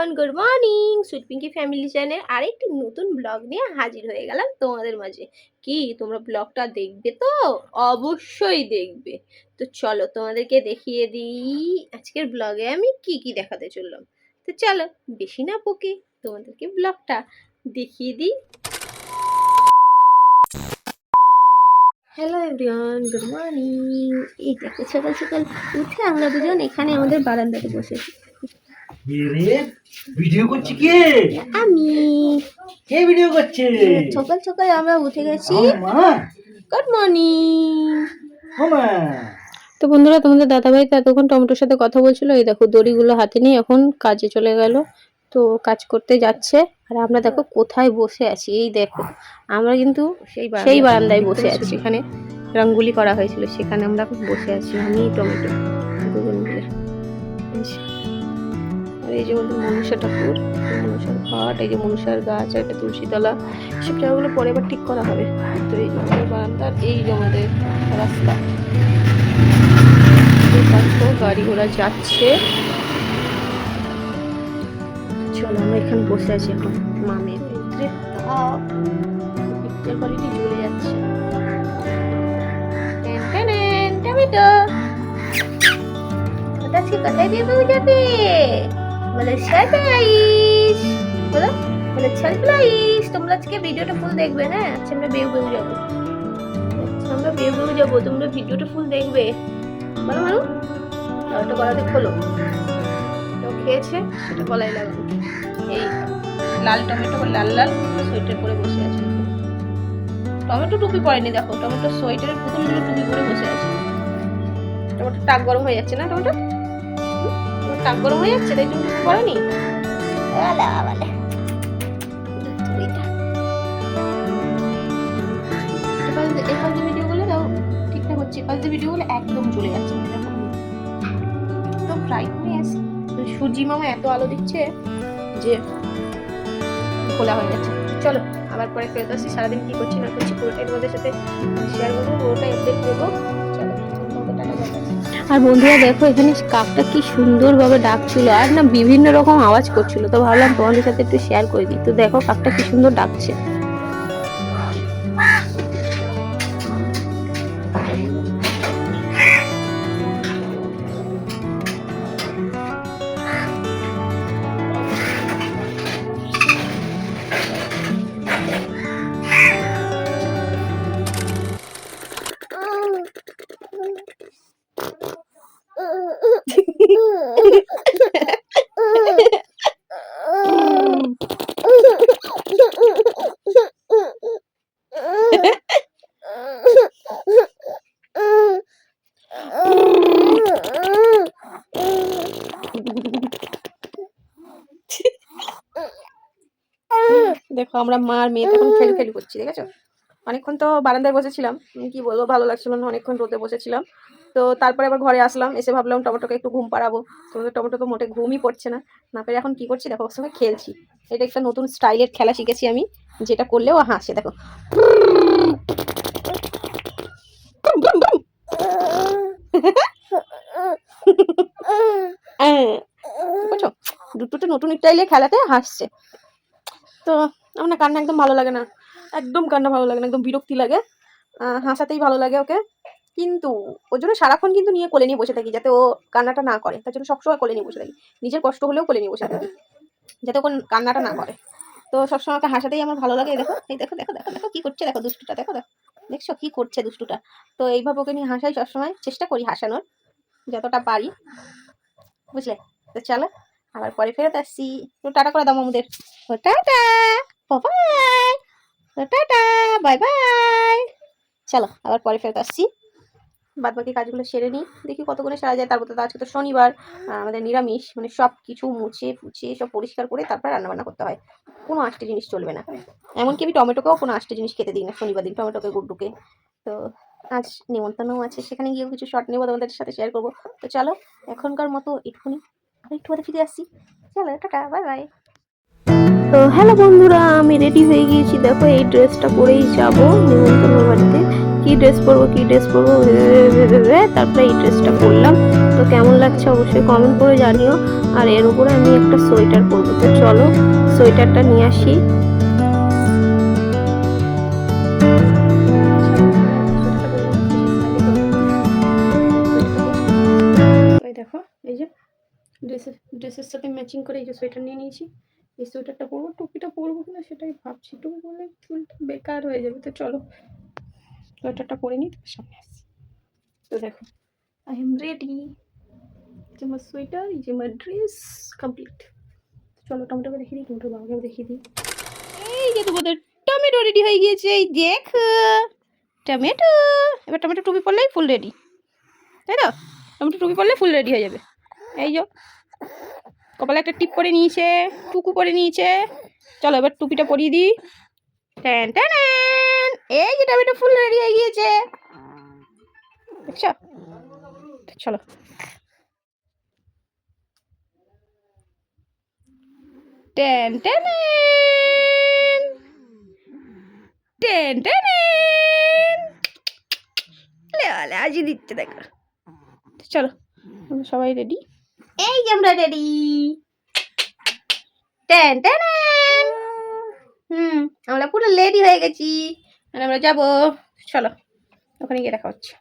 Everyone good morning sweet Pinky family channel আরেকটি নতুন blog নিয়ে হাজির হয়ে গেলাম তোমাদের মাঝে। কি, তোমরা ব্লগটা দেখবে তো? অবশ্যই দেখবে। তো চলো তোমাদেরকে দেখিয়ে দিই, আজকের ব্লগে আমি কি কি দেখাতে চললাম। তো চলো, বেশি না পোকে তোমাদেরকে ব্লগটা দেখিয়ে দিই। হ্যালো এভরিওয়ান গুড মর্নিং এই দেখো, সকাল সকাল উঠে আমরা দুজন এখানে আমাদের বারান্দাতে বসেছি ভিডিও করছি কে? আমি। কে ভিডিও করছে? সকাল সকাল আমরা উঠে গেছি। গুড মর্নিং তো বন্ধুরা তোমাদের দাদাভাই তো এতক্ষণ টমেটোর সাথে কথা বলছিল। এই দেখো দড়িগুলো হাতে নিয়ে এখন কাজে চলে গেল। তো কাজ করতে যাচ্ছে। আর আমরা দেখো কোথায় বসে আছি। এই দেখো আমরা কিন্তু সেই বারান্দায় বসে আছি। সেখানে রঙ্গুলি করা হয়েছিল সেখানে আমরা বসে আছি। আমি টমেটো দুজন মিলে। আর এই যে আমাদের মনুষ্য ঠাকুর মনুষ্যার ঘাট এই যে মনুষ্যার গাছ আর একটা তুলসীতলা সব জায়গাগুলো পরে এবার ঠিক করা হবে তো এই যে আমাদের বারান্দা এই যে আমাদের রাস্তা গাড়ি ঘোড়া যাচ্ছে চলো আমরা এখানে বসে আছি এখন মামের ভিতরে পিকচার কোয়ালিটি জ্বলে যাচ্ছে টমেটো কোথায় দিয়ে যাবে বলে সারপ্রাইজ বলো, বলে সারপ্রাইজ তোমরা আজকে ভিডিওটা ফুল দেখবে হ্যাঁ? আচ্ছা আমরা বেউ বেউ যাব। আমরা বেউ বেউ যাব, তোমরা ভিডিওটা ফুল দেখবে। বলো মানু ওটা গলাতে খোলো। খেয়েছে? সেটা গলায় লাগানো এই লাল টমেটো, লাল লাল সোয়েটার পরে বসে আছে। টমেটো টুপি পরেনি, দেখো। টমেটো সোয়েটারের পুতুলগুলো টুপি পরে বসে আছে। টমেটো টাক গরম হয়ে যাচ্ছে না, টমেটো? টাক গরম হয়ে যাচ্ছে তাই তুমি টুপি পরেনি আলা আলা এখান যে ভিডিওগুলো দাও ঠিকঠাক হচ্ছে। এখান যে ভিডিওগুলো একদম চলে যাচ্ছে মানে ব্রাইটনেস সূর্যি মামা এত আলো দিচ্ছে যে খোলা হয়ে যাচ্ছে। চলো আবার পরে ফেরত আসছি। সারাদিন কি করছি না করছি পুরোটাই তোমাদের সাথে শেয়ার করব পুরোটাই আপডেট করব। আর বন্ধুরা দেখো, এখানে কাকটা কি সুন্দরভাবে ডাকছিল আর না বিভিন্ন রকম আওয়াজ করছিল। তো ভাবলাম তোমাদের সাথে একটু শেয়ার করে দিই। তো দেখো, কাকটা কি সুন্দর ডাকছে। দেখো আমরা মা আর মেয়ে তখন খেলি খেলি করছি দেখেছ? অনেকক্ষণ তো বারান্দায় বসেছিলাম কি বলব ভালো লাগছিল না অনেকক্ষণ রোদে বসেছিলাম। তো তারপরে আবার ঘরে আসলাম এসে ভাবলাম টমেটোকে একটু ঘুম পাড়াবো। তোমাদের টমেটো তো মোটে ঘুমই পড়ছে না। না পেরে এখন কি করছি? দেখো ওর সঙ্গে খেলছি। এটা একটা নতুন স্টাইলের খেলা শিখেছি আমি যেটা করলেও হাসে দেখো। বুঝছ দুটোতে নতুন স্টাইলের খেলাতে হাসছে। তো আমার না কান্না একদম ভালো লাগে না। একদম কান্না ভালো লাগে না, একদম বিরক্তি লাগে। হাসাতেই ভালো লাগে ওকে। কিন্তু ওর জন্য সারাক্ষণ কিন্তু নিয়ে কোলে নিয়ে বসে থাকি, যাতে ও কান্নাটা না করে। তার জন্য সবসময় কোলে নিয়ে বসে থাকি। নিজের কষ্ট হলেও কোলে নিয়ে বসে থাকি, যাতে ও কান্নাটা না করে। তো সবসময় ওকে হাসাতেই আমার ভালো লাগে দেখো, এই দেখো দেখো দেখো দেখো, কি করছে, দেখো দুষ্টুটা, দেখো দেখো। দেখছ কি করছে দুষ্টুটা। তো এইভাবে ওকে নিয়ে হাসাই সবসময়, চেষ্টা করি হাসানোর, যতটা পারি। বুঝলে? তো চলো, আবার পরে ফেরত আসছি। টাটা করে দাও আমাদের টাটা! বাই ও টাটা বাই বাই চলো, আবার পরে ফেরত আসছি। বাদ বাকি কাজগুলো সেরে নিই। দেখি কতক্ষণে সারা যায়। তারপর তো আজকে তো শনিবার। আমাদের নিরামিষ। মানে সব কিছু মুছে ফুছে, সব পরিষ্কার করে তারপর রান্নাবান্না করতে হয়। কোনো আষ্টে জিনিস চলবে না। এমনকি আমি টমেটোকেও কোনো আষ্টে জিনিস খেতে দিই না শনিবার দিন, টমেটোকে গুড্ডুকে। তো আজ নিমন্ত্রণও আছে। সেখানে গিয়েও কিছু শর্ট নেব, তোমাদের সাথে শেয়ার করব। তো চলো, এখনকার মতো একটুখানি আর একটু ফিরে আসছি। চলো, টাটা বাই বাই তো হ্যালো বন্ধুরা, আমি রেডি হয়ে গিয়েছি। দেখো, এই ড্রেসটা পরেই যাব নিমন্ত্রণ বাড়িতে। কি ড্রেস পরবো, কি ড্রেস পরবো? তারপরে এই ড্রেসটা পরলাম। তো কেমন লাগছে অবশ্যই কমেন্ট করে জানিও। আর এর উপরে আমি একটা সোয়েটার পরবো। তো চলো সোয়েটারটা নিয়ে আসি। দেখো ড্রেসের ড্রেসের সাথে ম্যাচিং করে এই যে সোয়েটার নিয়ে নিয়েছি। এই সোয়েটারটা পরবো, টুপিটা পরবো কিনা সেটাই ভাবছি। টুপি পরলে চুলটা বেকার হয়ে যাবে, তো চলো। সোয়েটারটা পরে নিই, তারপর সামনে আসছি। তো দেখো আই এম রেডি যে আমার সোয়েটার যে আমার ড্রেস কমপ্লিট চলো টমেটোকে দেখিয়ে দিই টমেটোর বাবাকেও দেখিয়ে দিই। এই যে তোমাদের টমেটো রেডি হয়ে গিয়েছে, এই দেখো। টমেটো, এবার টমেটো টুপি পরলেই ফুল রেডি তাই তো? টমেটো টুপি পরলে ফুল রেডি হয়ে যাবে। এই যো। কপালে একটা টিপ করে নিয়েছে, টুকু করে নিয়েছে। চলো এবার টুপিটা পরিয়ে দিই। ট্যান ট্যান এই যে টমেটো ফুল রেডি হয়ে গিয়েছে। দেখছ? চলো। ট্যান ট্যান ট্যান লে আজি দিচ্ছে, দেখো। চলো সবাই রেডি। এই যে আমরা রেডি টেন টেন হুম, আমরা পুরো রেডি হয়ে গেছি। মানে আমরা যাব। চলো, ওখানে গিয়ে দেখা হচ্ছে।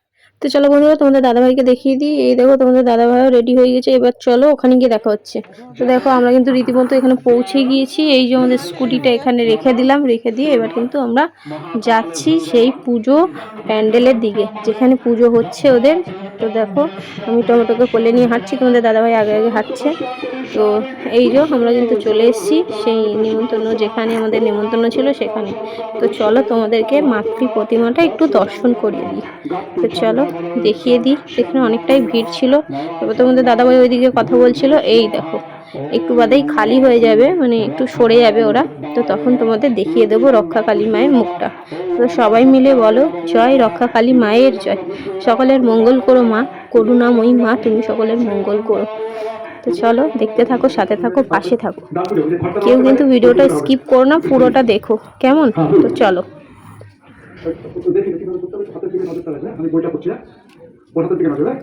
তো চলো বন্ধুরা, তোমাদের দাদাভাইকে দেখিয়ে দিই। এই দেখো, তোমাদের দাদাভাইও রেডি হয়ে গেছে। এবার চলো ওখানে গিয়ে দেখা হচ্ছে। তো দেখো, আমরা কিন্তু রীতিমতো এখানে পৌঁছে গিয়েছি। এই যে আমাদের স্কুটিটা এখানে রেখে দিলাম, রেখে দিয়ে এবার কিন্তু আমরা যাচ্ছি সেই পুজো প্যান্ডেলের দিকে, যেখানে পুজো হচ্ছে ওদের। তো দেখো, আমি টমেটোকে কোলে নিয়ে হাঁটছি, তোমাদের দাদাভাই আগে আগে হাঁটছে। তো এই যে আমরা কিন্তু চলে এসেছি সেই নিমন্ত্রণ, যেখানে আমাদের নিমন্ত্রণ ছিল সেখানে। তো চলো তোমাদেরকে মাতৃ প্রতিমাটা একটু দর্শন করিয়ে দিই। তো চলো দেখিয়ে দিই। সেখানে অনেকটাই ভিড় ছিল। এবার তোমাদের দাদাভাই ওইদিকে কথা বলছিল, এই দেখো, একটু বাদেই খালি হয়ে যাবে মানে একটু সরে যাবে ওরা। তো তখন তোমাদের দেখিয়ে দেবো রক্ষা কালী মায়ের মুখটা। তো সবাই মিলে বলো, জয় রক্ষা কালী মায়ের জয়। সকলের মঙ্গল করো মা, করুণাময়ী মা, তুমি সকলের মঙ্গল করো। তো চলো, দেখতে থাকো, সাথে থাকো, পাশে থাকো। কেউ কিন্তু ভিডিওটা স্কিপ করো না, পুরোটা দেখো। কেমন? তো চলো। দেখি দেখি করতে হবে হাতের দিকে নজর চালাবে আমি বইটা করছি হ্যাঁ ওর হাতের দিকে নজর হ্যাঁ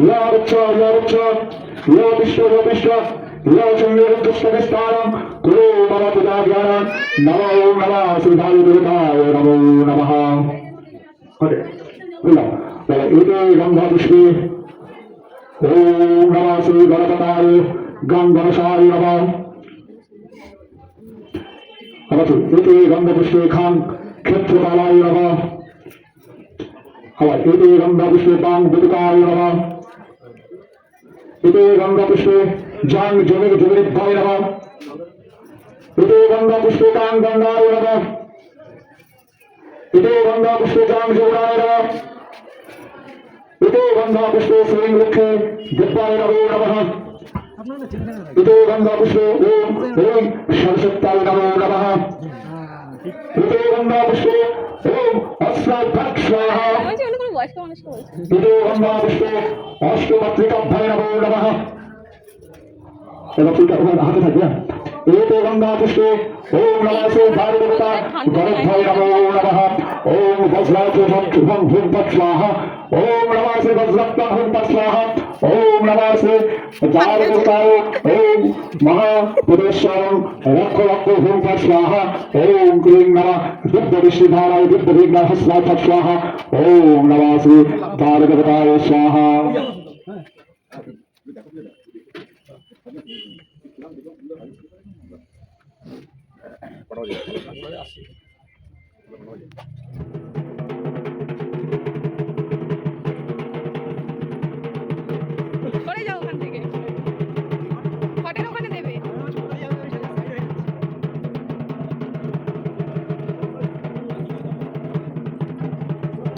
لا رجاء لا رجاء لا بشرى لا بشرى لا جميع الدشرى بستارم كلوا مرة تدابيانا نمو نمو سلطان بركاء نمو نمها قد بلا بلا إيدي غمضة بشري ओम नमः श्री गणपताय गंगवशाय नमः। अवतु एते गंगपुष्पे खां क्षेत्रपालाय नमः। अवतु एते गंगपुष्पे पांग बुदकाय नमः। एते गंगपुष्पे जांग जमिग जमिरिभाय नमः। एते गंगपुष्पे कां गंगाय नमः। एते गंगपुष्पे जांग जोड़ाय नमः। ইতো গন্ধা পুষ্প শ্রীং লক্ষ্মী দেবায় নমো নমঃ ইতো গন্ধা পুষ্প ওম ওম সরস্বত্যায় নমো নমঃ ইতো গন্ধা পুষ্প ওম অশ্বধক্ষাহ ইতো গন্ধা পুষ্প অষ্টমাত্রিকাভ্যায় নমো নমঃ এবার তুইটা ওখানে হাতে থাকবে এতে গঙ্গা পুষ্পে ওম নমাসে ভারদেবতা গরভ্যায় নমো নমঃ ওম বজ্রাজ ভক্ষ ভক্ষ স্বাহা ওম নমঃ শ্রী বজ্রত্তা হুম স্বাহা ওম নমঃ শ্রী ভারদেবতায় ওম মহাপুরেশ্বরম রক্ষ রক্ষ হুম স্বাহা ওম ক্লীং নমঃ দিব্য বিষ্ণুধারায় দিব্য বিঘ্ন হস্তায় স্বাহা ওম নমঃ শ্রী ভারদেবতায় স্বাহা সরে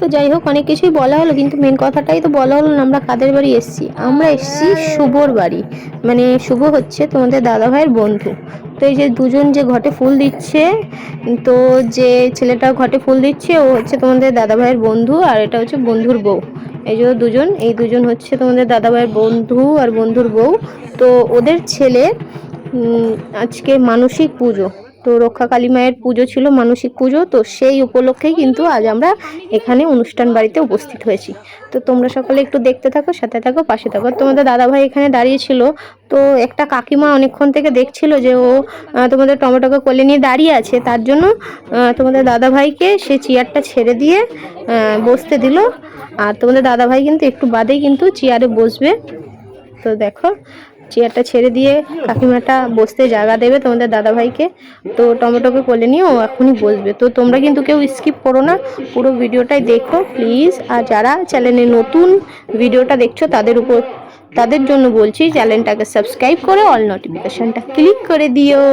তো যাই হোক, অনেক কিছুই বলা হলো, কিন্তু মেন কথাটাই তো বলা হলো না, আমরা কাদের বাড়ি এসেছি? আমরা এসেছি শুভর বাড়ি। মানে শুভ হচ্ছে তোমাদের দাদা ভাইয়ের বন্ধু। তো এই যে দুজন যে ঘটে ফুল দিচ্ছে, তো যে ছেলেটা ঘটে ফুল দিচ্ছে, ও হচ্ছে তোমাদের দাদা ভাইয়ের বন্ধু, আর এটা হচ্ছে বন্ধুর বউ। এই যে দুজন, এই দুজন হচ্ছে তোমাদের দাদা ভাইয়ের বন্ধু আর বন্ধুর বউ। তো ওদের ছেলে আজকে মানসিক পুজো। তো রক্ষা কালী মায়ের পুজো ছিল মানসিক পুজো, তো সেই উপলক্ষেই কিন্তু আজ আমরা এখানে অনুষ্ঠান বাড়িতে উপস্থিত হয়েছি। তো তোমরা সকলে একটু দেখতে থাকো, সাথে থাকো, পাশে থাকো। তোমাদের দাদাভাই এখানে দাঁড়িয়ে ছিল, তো একটা কাকিমা অনেকক্ষণ থেকে দেখছিল যে ও তোমাদের টমেটোকে কোলে নিয়ে দাঁড়িয়ে আছে। তার জন্য তোমাদের দাদাভাইকে সে চেয়ারটা ছেড়ে দিয়ে বসতে দিল। আর তোমাদের দাদাভাই কিন্তু একটু বাদেই কিন্তু চেয়ারে বসবে। তো দেখো চেয়ারটা ছেড়ে দিয়ে কাকিমাটা বসতে জায়গা দেবে তোমাদের দাদাভাইকে। তো টমেটোকে কোলে নিয়ে ও এখনই বসবে। তো তোমরা কিন্তু কেউ স্কিপ করো না। পুরো ভিডিওটাই দেখো প্লিজ আর যারা চ্যানেলে নতুন ভিডিওটা দেখছ, তাদের উপর তাদের জন্য বলছি, চ্যানেলটাকে সাবস্ক্রাইব করে অল নোটিফিকেশনটা ক্লিক করে দিও।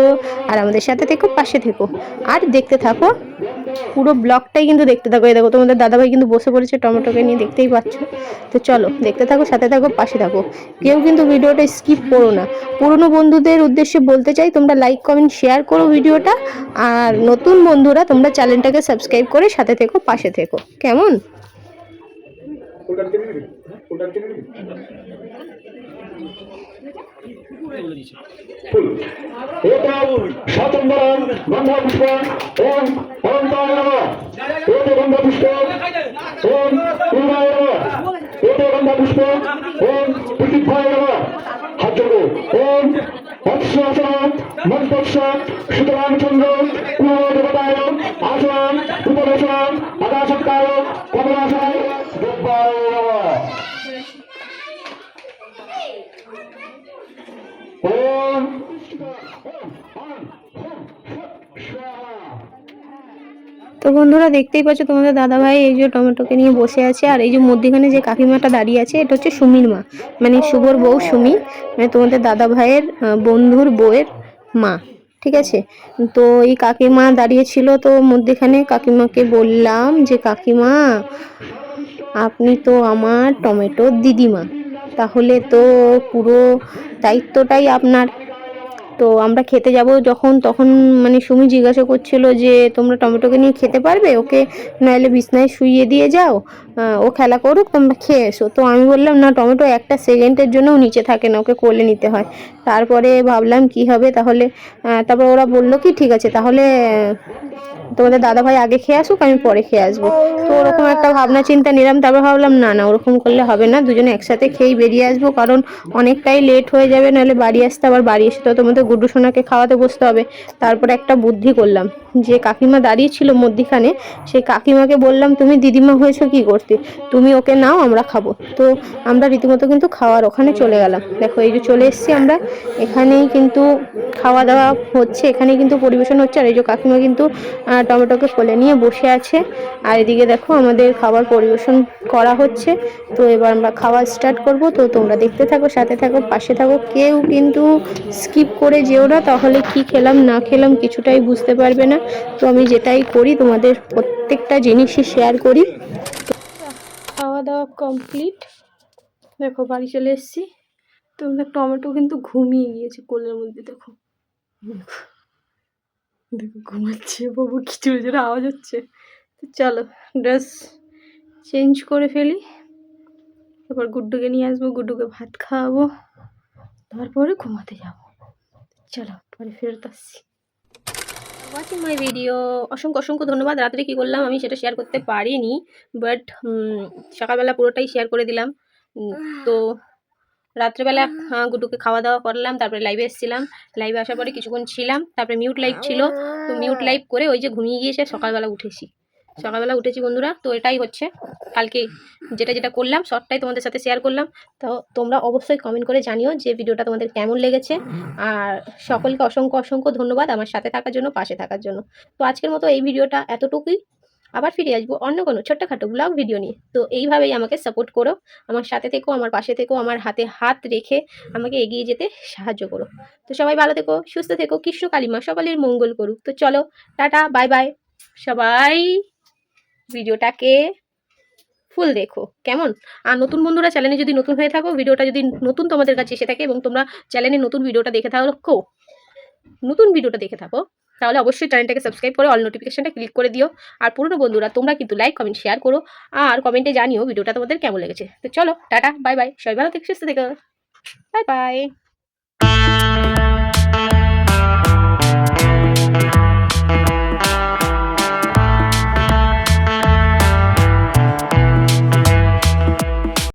আর আমাদের সাথে থেকো, পাশে থেকো। আর দেখতে থাকো, পুরো ব্লগটাই কিন্তু দেখতে থাকো। এই দেখো, তোমাদের দাদাভাই কিন্তু বসে পড়েছে টমেটোকে নিয়ে, দেখতেই পাচ্ছ। তো চলো, দেখতে থাকো, সাথে থাকো, পাশে থাকো। কেউ কিন্তু ভিডিওটা স্কিপ করো না। পুরনো বন্ধুদের উদ্দেশ্যে বলতে চাই, তোমরা লাইক কমেন্ট শেয়ার করো ভিডিওটা। আর নতুন বন্ধুরা, তোমরা চ্যানেলটাকে সাবস্ক্রাইব করে সাথে থেকো, পাশে থেকো। কেমন? এতম স্বতন্ত্রম গন্ধপুষ্প ওম অনন্তায় নমঃ। এত গন্ধপুষ্প ওম পূর্ণায় নমঃ। এত নমঃ। হাত ওম মন্তস্য সুতরামচন্দ্র কুলো তো বন্ধুরা দেখতেই পাচ্ছ, তোমাদের দাদাভাই এই যে টমেটোকে নিয়ে বসে আছে, আর এই যে মধ্যখানে যে কাকিমাটা দাঁড়িয়ে আছে, এটা হচ্ছে সুমির মা মানে শুভর বউ সুমি মানে তোমাদের দাদা ভাইয়ের বন্ধুর বউয়ের মা, ঠিক আছে? তো এই কাকিমা দাঁড়িয়ে ছিল, তো মধ্যখানে কাকিমাকে বললাম যে, কাকিমা, আপনি তো আমার টমেটোর দিদিমা, তাহলে তো পুরো দায়িত্বটাই আপনার। তো আমরা খেতে যাব যখন, তখন মানে সুমি জিজ্ঞাসা করছিল যে, তোমরা টমেটোকে নিয়ে খেতে পারবে? ওকে নাহলে বিছনায় শুইয়ে দিয়ে যাও। ও খেলা করুক, তোমরা খেয়ে এসো। তো আমি বললাম, না, টমেটো একটা সেকেন্ডের জন্যও নিচে থাকে না, ওকে কোলে নিতে হয়। তারপরে ভাবলাম, কি হবে তাহলে? তারপর ওরা বলল কি, ঠিক আছে, তাহলে তোমাদের দাদা ভাই আগে খেয়ে আসুক, আমি পরে খেয়ে আসব। তো ওরকম একটা ভাবনা চিন্তা নিলাম, তারপর ভাবলাম, না না, ওরকম করলে হবে না, দুজনে একসাথে খেয়েই বেরিয়ে আসব, কারণ অনেকটাই লেট হয়ে যাবে, নাহলে বাড়ি আসতে আবার বাড়ি এসে তো তোমাদের গুড্ডু সোনাকে খাওয়াতে বসতে হবে। তারপরে একটা বুদ্ধি করলাম। যে কাকিমা দাঁড়িয়ে ছিল মধ্যিখানে, সেই কাকিমাকে বললাম, তুমি দিদিমা হয়েছো কি করতে? তুমি ওকে নাও, আমরা খাব। তো আমরা রীতিমতো কিন্তু খাওয়ার ওখানে চলে গেলাম। দেখো, এই যে চলে এসেছি আমরা। এখানেই কিন্তু খাওয়া দাওয়া হচ্ছে, এখানেই কিন্তু পরিবেশন হচ্ছে। আর এই যে কাকিমা কিন্তু টমেটোকে কোলে নিয়ে বসে আছে। আর এদিকে দেখো, আমাদের খাবার পরিবেশন করা হচ্ছে। তো এবার আমরা খাওয়া স্টার্ট করব। তো তোমরা দেখতে থাকো, সাথে থাকো, পাশে থাকো। কেউ কিন্তু স্কিপ করে যেও না, তাহলে কি খেলাম, না খেলাম কিছুটাই বুঝতে পারবে না। তো আমি যেটাই করি, তোমাদের প্রত্যেকটা জিনিসই শেয়ার করি। খাওয়া দাওয়া কমপ্লিট দেখো, বাড়ি চলে এসেছি। তো টমেটো কিন্তু ঘুমিয়ে গিয়েছে কোলের মধ্যে, দেখো। দেখো, ঘুমাচ্ছে বাবু জোরে আওয়াজ হচ্ছে। তো চলো ড্রেস চেঞ্জ করে ফেলি। এবার গুড্ডুকে নিয়ে আসব, গুড্ডুকে ভাত খাওয়াবো। তারপরে ঘুমাতে যাব। চলো পরে ফেরত আসছি। ওয়াচিং মাই ভিডিও অসংখ্য অসংখ্য ধন্যবাদ। রাত্রে কী করলাম আমি সেটা শেয়ার করতে পারিনি বাট সকালবেলা পুরোটাই শেয়ার করে দিলাম। তো রাত্রেবেলা আহ, গুড্ডুকে খাওয়া দাওয়া করলাম তারপরে লাইভে এসেছিলাম। লাইভে আসার পরে কিছুক্ষণ ছিলাম তারপরে মিউট লাইভ ছিল। তো মিউট লাইভ করে ওই যে ঘুমিয়ে গিয়েছে সকালবেলা উঠেছি। সকালবেলা উঠেছি বন্ধুরা, তো এটাই হচ্ছে। কালকে যেটা যেটা করলাম, সবটাই তোমাদের সাথে শেয়ার করলাম। তো তোমরা অবশ্যই কমেন্ট করে জানিও যে ভিডিওটা তোমাদের কেমন লেগেছে। আর সকলকে অসংখ্য অসংখ্য ধন্যবাদ আমার সাথে থাকার জন্য, পাশে থাকার জন্য। তো আজকের মতো এই ভিডিওটা এতটুকুই। আবার ফিরে আসব অন্য কোনো ছোট্টখাটো ব্লগ ভিডিও নিয়ে। তো এইভাবেই আমাকে সাপোর্ট করো। আমার সাথে থেকো, আমার পাশে থেকো, আমার হাতে হাত রেখে আমাকে এগিয়ে যেতে সাহায্য করো। তো সবাই ভালো থেকো, সুস্থ থেকো কৃষ্ণ কালিমা সকলের মঙ্গল করুক। তো চলো, টাটা বাই বাই সবাই ভিডিওটাকে ফুল দেখো, কেমন? আর নতুন বন্ধুরা চ্যানেলে যদি নতুন হয়ে থাকো, ভিডিওটা যদি নতুন তোমাদের কাছে এসে থাকে এবং তোমরা চ্যানেলে নতুন ভিডিওটা দেখে থাকো নতুন ভিডিওটা দেখে থাকো, তাহলে অবশ্যই চ্যানেলটাকে সাবস্ক্রাইব করে অল নোটিফিকেশনটা ক্লিক করে দিও। আর পুরনো বন্ধুরা, তোমরা কিন্তু লাইক কমেন্ট শেয়ার করো আর কমেন্টে জানিও ভিডিওটা তোমাদের কেমন লেগেছে। তো চলো, টাটা বাই বাই সবাই ভালো থেকে, সুস্থ থেকো বাই বাই